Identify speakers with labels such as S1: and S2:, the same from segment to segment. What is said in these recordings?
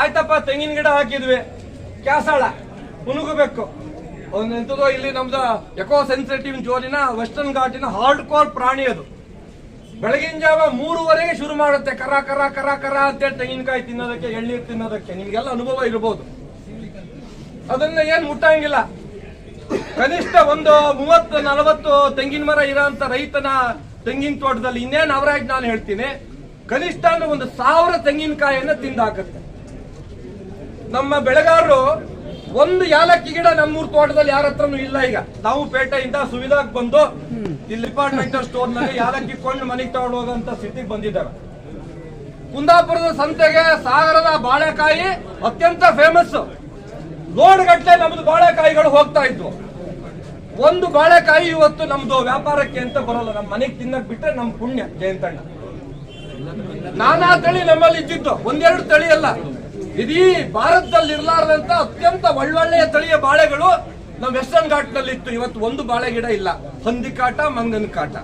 S1: ಆಯ್ತಪ್ಪ, ತೆಂಗಿನ ಗಿಡ ಹಾಕಿದ್ವಿ. ಕ್ಯಾಸಾಳ ಮುನುಗಬೇಕು ಎಂತದೋ ಇಲ್ಲಿ ನಮ್ದು ಎಕೋ ಸೆನ್ಸಿಟಿವ್ ಜೋನಿನ ವೆಸ್ಟರ್ನ್ ಘಾಟಿನ ಹಾರ್ಡ್ ಕೋರ್ ಪ್ರಾಣಿ ಅದು. ಬೆಳಗಿನ ಜಾವ ಮೂರುವರೆಗೆ ಶುರು ಮಾಡುತ್ತೆ, ಕರ ಕರ ಕರ ಕರ ಅಂತೇಳಿ ತೆಂಗಿನಕಾಯಿ ತಿನ್ನೋದಕ್ಕೆ, ಎಳ್ನೀರು ತಿನ್ನೋದಕ್ಕೆ. ನಿಮಗೆಲ್ಲ ಅನುಭವ ಇರಬಹುದು ಅದನ್ನ ಏನ್ ಮುಟ್ಟಂಗಿಲ್ಲ. ಕನಿಷ್ಠ ಒಂದು ಮೂವತ್ತು, ನಲವತ್ತು ತೆಂಗಿನ ಮರ ಇರೋಂತ ರೈತನ ತೆಂಗಿನ ತೋಟದಲ್ಲಿ ಇನ್ನೇನು ಅವರಾಗಿ ನಾನು ಹೇಳ್ತೀನಿ. ಕನಿಷ್ಠ ಅಂದ್ರೆ ಒಂದು ಸಾವಿರ ತೆಂಗಿನಕಾಯಿಯನ್ನ ತಿಂದಾಕತ್ತೆ. ನಮ್ಮ ಬೆಳೆಗಾರರು ಒಂದು ಯಾಲಕ್ಕಿ ಗಿಡ ನಮ್ಮೂರ್ ತೋಟದಲ್ಲಿ ಯಾರ ಹತ್ರನು ಇಲ್ಲ ಈಗ. ನಾವು ಪೇಟೆಯಿಂದ ಸುವಿಧಾಕ್ ಬಂದು ಇಲ್ಲಿ ಡಿಪಾರ್ಟ್ಮೆಂಟಲ್ ಸ್ಟೋರ್ನಲ್ಲಿ ಯಾಲಕ್ಕಿ ಕೊಂಡು ಮನೆಗೆ ತಗೊಂಡು ಸ್ಥಿತಿಗೆ ಬಂದಿದ್ದಾರೆ. ಕುಂದಾಪುರದ ಸಂತೆಗೆ ಸಾಗರದ ಬಾಳೆಕಾಯಿ ಅತ್ಯಂತ ಫೇಮಸ್ ಲೋಡ್ ಗಟ್ಟಲೆ ನಮ್ದು ಬಾಳೆಕಾಯಿಗಳು ಹೋಗ್ತಾ ಇದ್ವು. ಒಂದು ಬಾಳೆಕಾಯಿ ಇವತ್ತು ನಮ್ದು ವ್ಯಾಪಾರಕ್ಕೆ ಅಂತ ಬರಲ್ಲ. ನಮ್ಮ ಮನೆಗೆ ತಿನ್ನಕ್ ಬಿಟ್ರೆ ನಮ್ ಪುಣ್ಯ, ಜಯಂತಣ್ಣ. ನಾನಾ ತಳಿ ನಮ್ಮಲ್ಲಿ ಇದ್ದಿದ್ದು. ಒಂದೆರಡು ತಳಿ ಅಲ್ಲ. ಇಡೀ ಭಾರತದಲ್ಲಿ ಇರಲಾರದಂತ ಅತ್ಯಂತ ಒಳ್ಳೊಳ್ಳೆಯ ತಳಿಯ ಬಾಳೆಗಳು ನಮ್ಮ ವೆಸ್ಟರ್ನ್ ಘಾಟ್ನಲ್ಲಿ ಇತ್ತು ಇವತ್ತು ಒಂದು ಬಾಳೆ ಗಿಡ ಇಲ್ಲ. ಹಂದಿ ಕಾಟ, ಮಂಗನ ಕಾಟ.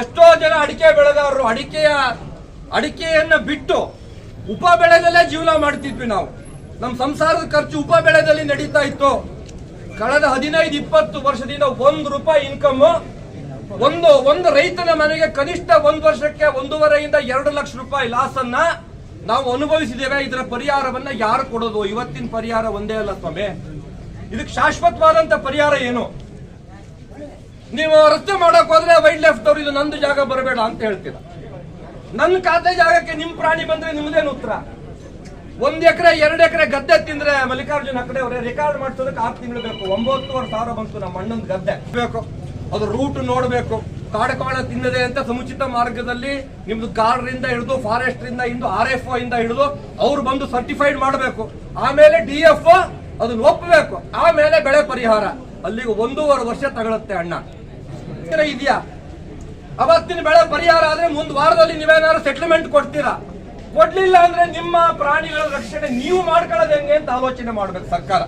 S1: ಎಷ್ಟೋ ಜನ ಅಡಿಕೆ ಬೆಳೆದವರು ಅಡಿಕೆಯ, ಅಡಿಕೆಯನ್ನ ಬಿಟ್ಟು ಉಪ ಬೆಳೆದಲ್ಲೇ ಜೀವನ ಮಾಡ್ತಿದ್ವಿ ನಾವು. ನಮ್ಮ ಸಂಸಾರದ ಖರ್ಚು ಉಪ ಬೆಳೆದಲ್ಲಿ ನಡೀತಾ ಇತ್ತು. ಕಳೆದ ಹದಿನೈದು, ಇಪ್ಪತ್ತು ವರ್ಷದಿಂದ ಒಂದು ರೂಪಾಯಿ ಇನ್ಕಮ್ ಒಂದು ಒಂದು ರೈತನ ಮನೆಗೆ ಕನಿಷ್ಠ ಒಂದು ವರ್ಷಕ್ಕೆ ಒಂದೂವರೆಯಿಂದ ಎರಡು ಲಕ್ಷ ರೂಪಾಯಿ ಲಾಸ್ ಅನ್ನ ನಾವು ಅನುಭವಿಸಿದ್ದೇವೆ, ಇದರ ಪರಿಹಾರವನ್ನ ಯಾರು ಕೊಡೋದು? ಇವತ್ತಿನ ಪರಿಹಾರ ಒಂದೇ ಅಲ್ಲ ಸ್ವಾಮಿ. ಇದಕ್ಕೆ ಶಾಶ್ವತವಾದಂತ ಪರಿಹಾರ ಏನು? ನೀವು ರಸ್ತೆ ಮಾಡಕ್ ಹೋದ್ರೆ ವೈಲ್ಡ್ ಲೈಫ್ ಅವ್ರು ಇದು ನಂದು ಜಾಗ ಬರಬೇಡ ಅಂತ ಹೇಳ್ತೀರ. ನನ್ನ ಖಾತೆ ಜಾಗಕ್ಕೆ ನಿಮ್ ಪ್ರಾಣಿ ಬಂದ್ರೆ ನಿಮ್ದೇನು ಉತ್ತರ? ಒಂದ್ ಎಕರೆ, ಎರಡು ಎಕರೆ ಗದ್ದೆ ತಿಂದ್ರೆ ಮಲ್ಲಿಕಾರ್ಜುನ್ ಅಕಡೆ ಅವರೇ ರೆಕಾರ್ಡ್ ಮಾಡ್ಸೋದಕ್ಕೆ ಆರು ತಿಂಗಳು ಬೇಕು. ಒಂಬತ್ತುವರೆ ಸಾವಿರ ಬಂತು ನಮ್ಮ ಅಣ್ಣನ ಗದ್ದೆ. ಬೇಕು. ಅದ್ರ ರೂಟ್ ನೋಡ್ಬೇಕು. ಕಾಡುಕಾಳ ತಿನ್ನದೆ ಅಂತ ಸಮುಚಿತ ಮಾರ್ಗದಲ್ಲಿ ನಿಮ್ದು ಗಾರ್ಡ್ರಿಂದ ಹಿಡಿದು ಫಾರೆಸ್ಟ್ ರಿಂದ ಇಂದು ಆರ್ ಎಫ್ ಇಂದ ಹಿಡಿದು ಅವ್ರು ಬಂದು ಸರ್ಟಿಫೈಡ್ ಮಾಡಬೇಕು. ಆಮೇಲೆ ಡಿ ಎಫ್ ಅದನ್ನ ಒಪ್ಪಬೇಕು ಆಮೇಲೆ ಬೆಳೆ ಪರಿಹಾರ. ಅಲ್ಲಿಗೆ ಒಂದೂವರೆ ವರ್ಷ ತಗೊಳುತ್ತೆ ಅಣ್ಣ. ಇದೆಯಾ? ಅವತ್ತಿನ ಬೆಳೆ ಪರಿಹಾರ ಆದ್ರೆ ಮುಂದ್ ವಾರದಲ್ಲಿ ನೀವೇನಾದ್ರು ಸೆಟ್ಲ್ಮೆಂಟ್ ಕೊಡ್ತೀರಾ? ಕೊಡ್ಲಿಲ್ಲ ಅಂದ್ರೆ ನಿಮ್ಮ ಪ್ರಾಣಿಗಳ ರಕ್ಷಣೆ ನೀವು ಮಾಡ್ಕೊಳ್ಳೋದು ಹೆಂಗೆ ಅಂತ ಆಲೋಚನೆ ಮಾಡ್ಬೇಕು ಸರ್ಕಾರ.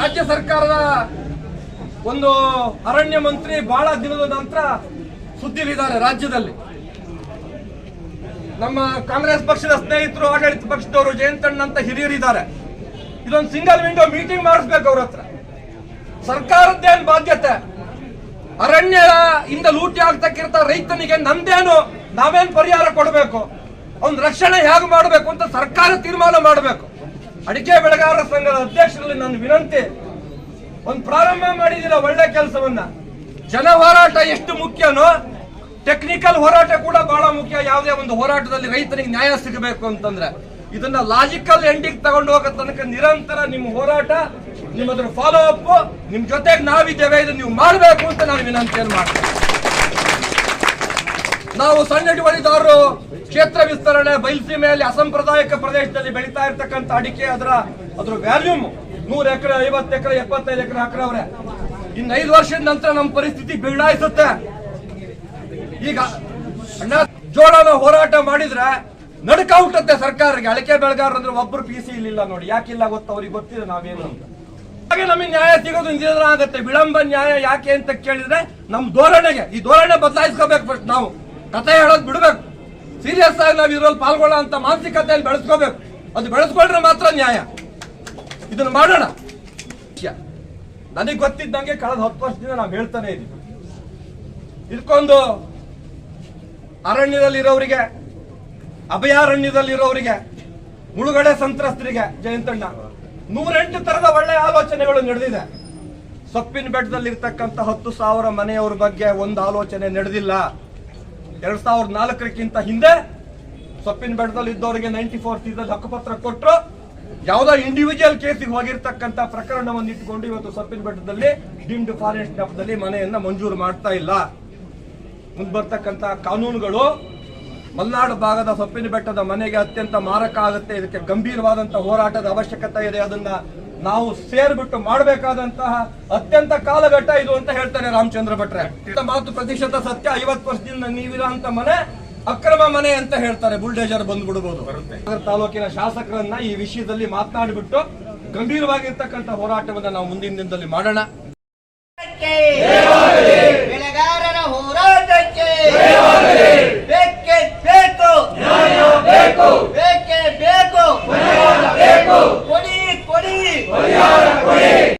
S1: ರಾಜ್ಯ ಸರ್ಕಾರದ ಒಂದು ಅರಣ್ಯ ಮಂತ್ರಿ ಬಹಳ ದಿನದ ನಂತರ ಸುದ್ದಿಲಿದ್ದಾರೆ ರಾಜ್ಯದಲ್ಲಿ. ನಮ್ಮ ಕಾಂಗ್ರೆಸ್ ಪಕ್ಷದ ಸ್ನೇಹಿತರು, ಆಡಳಿತ ಪಕ್ಷದವರು ಜಯಂತಣ್ಣ ಅಂತ ಹಿರಿಯರಿದ್ದಾರೆ. ಇದೊಂದು ಸಿಂಗಲ್ ವಿಂಡೋ ಮೀಟಿಂಗ್ ಮಾಡಿಸ್ಬೇಕು ಅವ್ರ ಹತ್ರ. ಸರ್ಕಾರದ್ದೇನು ಬಾಧ್ಯತೆ. ಅರಣ್ಯ ಇಂದ ಲೂಟಿ ಆಗ್ತಕ್ಕಿರ್ತ ರೈತನಿಗೆ ನಂದೇನು, ನಾವೇನ್ ಪರಿಹಾರ ಕೊಡಬೇಕು? ಅವ್ನ ರಕ್ಷಣೆ ಹೇಗೆ ಮಾಡಬೇಕು ಅಂತ ಸರ್ಕಾರ ತೀರ್ಮಾನ ಮಾಡಬೇಕು. ಅಡಿಕೆ ಬೆಳೆಗಾರರ ಸಂಘದ ಅಧ್ಯಕ್ಷರಲ್ಲಿ ನನ್ನ ವಿನಂತಿ ಒಂದು ಪ್ರಾರಂಭ ಮಾಡಿದಿರ ಒಳ್ಳೆ ಕೆಲಸವನ್ನ. ಜನ ಹೋರಾಟ ಎಷ್ಟು ಮುಖ್ಯನೋ ಟೆಕ್ನಿಕಲ್ ಹೋರಾಟ ಕೂಡ ಬಹಳ ಮುಖ್ಯ. ಯಾವುದೇ ಒಂದು ಹೋರಾಟದಲ್ಲಿ ರೈತನಿಗೆ ನ್ಯಾಯ ಸಿಗಬೇಕು ಅಂತಂದ್ರೆ ಇದನ್ನ ಲಾಜಿಕಲ್ ಎಂಡಿಂಗ್ ತಗೊಂಡು ಹೋಗೋ ತನಕ ನಿರಂತರ ನಿಮ್ಮ ಹೋರಾಟ ನಿಮ್ಮ ಅದ್ರ ಫಾಲೋ ಅಪ್ ನಿಮ್ ಜೊತೆಗೆ ನಾವಿದ್ದೇವೆ, ಇದನ್ನ ನೀವು ಮಾಡಬೇಕು ಅಂತ ನಾನು ವಿನಂತಿಯನ್ನು ಮಾಡ್ತೇನೆ. ನಾವು ಸಣ್ಣ ಹಿಡುವಳಿದಾರರು ಕ್ಷೇತ್ರ ವಿಸ್ತರಣೆ ಬಯಲುಸೀಮೆಯಲ್ಲಿ ಅಸಂಪ್ರದಾಯಿಕ ಪ್ರದೇಶದಲ್ಲಿ ಬೆಳೀತಾ ಇರ್ತಕ್ಕಂಥ ಅಡಿಕೆ ಅದರ ಅದರ ವ್ಯಾಲ್ಯೂಮ್ ನೂರು ಎಕರೆ, ಐವತ್ತು ಎಕರೆ, ಎಪ್ಪತ್ತೈದು ಎಕರೆ ಹಾಕ್ರವ್ರೆ. ಇನ್ನು ಐದು ವರ್ಷದ ನಂತರ ನಮ್ಮ ಪರಿಸ್ಥಿತಿ ಬಿಗಡಾಯಿಸುತ್ತೆ ಈಗ ಅಣ್ಣ ಜೋಳನ ಹೋರಾಟ ಮಾಡಿದ್ರೆ ನಡುಕ ಹುಟ್ಟುತ್ತೆ ಸರ್ಕಾರಕ್ಕೆ. ಅಳಿಕೆ ಬೆಳೆಗಾರರಂದ್ರೆ ಒಬ್ರು ಪಿ ಸಿ ಇಲ್ಲಿಲ್ಲ ನೋಡಿ. ಯಾಕಿಲ್ಲ ಗೊತ್ತ? ಅವ್ರಿಗೆ ಗೊತ್ತಿದೆ ನಾವೇನು ಹಾಗೆ ನಮಗೆ ನ್ಯಾಯ ಸಿಗೋದು ನಿಧಾನ ಆಗುತ್ತೆ. ವಿಳಂಬ ನ್ಯಾಯ ಯಾಕೆ ಅಂತ ಕೇಳಿದ್ರೆ ನಮ್ಮ ಧೋರಣೆಗೆ. ಈ ಧೋರಣೆ ಬದಲಾಯಿಸ್ಕೋಬೇಕು ಫಸ್ಟ್ ನಾವು. ಕತೆ ಹೇಳೋದು ಬಿಡಬೇಕು. ಸೀರಿಯಸ್ ಆಗಿ ನಾವು ಇದ್ರಲ್ಲಿ ಪಾಲ್ಗೊಳ್ಳೋ ಅಂತ ಮಾನಸಿಕತೆಯಲ್ಲಿ ಬೆಳೆಸ್ಕೋಬೇಕು. ಅದು ಬೆಳೆಸ್ಕೊಂಡ್ರೆ ಮಾತ್ರ ನ್ಯಾಯ. ಇದನ್ನ ಮಾಡೋಣ. ನನಗೆ ಗೊತ್ತಿದ್ದಂಗೆ ಕಳೆದ ಹತ್ತು ವರ್ಷದಿಂದ ನಾವು ಹೇಳ್ತಾನೆ ಇದೀವಿ ಇದಕ್ಕೊಂದು ಅರಣ್ಯದಲ್ಲಿರೋರಿಗೆ, ಅಭಯಾರಣ್ಯದಲ್ಲಿರೋರಿಗೆ, ಮುಳುಗಡೆ ಸಂತ್ರಸ್ತರಿಗೆ ಜಯಂತಣ್ಣ, ನೂರೆಂಟು ತರದ ಒಳ್ಳೆ ಆಲೋಚನೆಗಳು ನಡೆದಿದೆ. ಸೊಪ್ಪಿನ ಬೆಟ್ಟದಲ್ಲಿ ಇರ್ತಕ್ಕಂಥ ಹತ್ತು ಸಾವಿರ ಮನೆಯವ್ರ ಬಗ್ಗೆ ಒಂದು ಆಲೋಚನೆ ನಡೆದಿಲ್ಲ. ಎರಡ್ ಸಾವಿರದ ನಾಲ್ಕರಕ್ಕಿಂತ ಹಿಂದೆ ಸೊಪ್ಪಿನ ಬೆಟ್ಟದಲ್ಲಿ ಇದ್ದವರಿಗೆ ನೈಂಟಿ ಫೋರ್ ಸೀಸನ್ ಹಕ್ಕುಪತ್ರ ಕೊಟ್ಟರು ಯಾವುದೋ ಇಂಡಿವಿಜುವಲ್ ಕೇಸಿಗೆ ಹೋಗಿರ್ತಕ್ಕಂಥ ಪ್ರಕರಣವನ್ನು ಇಟ್ಕೊಂಡು ಇವತ್ತು ಸೊಪ್ಪಿನ ಬೆಟ್ಟದಲ್ಲಿ ಡಿಮ್ಡ್ ಫಾರೆಸ್ಟ್ ನೆಪದಲ್ಲಿ ಮನೆಯನ್ನ ಮಂಜೂರು ಮಾಡ್ತಾ ಇಲ್ಲ. ಮುಂದೆ ಬರ್ತಕ್ಕಂಥ ಕಾನೂನುಗಳು ಮಲ್ನಾಡು ಭಾಗದ ಸೊಪ್ಪಿನ ಬೆಟ್ಟದ ಮನೆಗೆ ಅತ್ಯಂತ ಮಾರಕ ಆಗುತ್ತೆ. ಇದಕ್ಕೆ ಗಂಭೀರವಾದಂಥ ಹೋರಾಟದ ಅವಶ್ಯಕತೆ ಇದೆ. ಅದನ್ನ ನಾವು ಸೇರ್ಬಿಟ್ಟು ಮಾಡಬೇಕಾದಂತಹ ಅತ್ಯಂತ ಕಾಲಘಟ್ಟ ಇದು ಅಂತ ಹೇಳ್ತಾರೆ ರಾಮಚಂದ್ರ ಭಟ್ರೆ. ಮಾತು ಪ್ರತಿಶತ ಸತ್ಯ ಐವತ್ತು ವರ್ಷದಿಂದ ನೀವಿರೋ ಮನೆ ಅಕ್ರಮ ಮನೆ ಅಂತ ಹೇಳ್ತಾರೆ ಬುಲ್ಡೇಜರ್ ಬಂದ್ಬಿಡ್ಬೋದು. ನಗರ ತಾಲೂಕಿನ ಶಾಸಕರನ್ನ ಈ ವಿಷಯದಲ್ಲಿ ಮಾತನಾಡಿಬಿಟ್ಟು ಗಂಭೀರವಾಗಿರ್ತಕ್ಕಂಥ ಹೋರಾಟವನ್ನ ನಾವು ಮುಂದಿನ ದಿನದಲ್ಲಿ ಮಾಡೋಣ.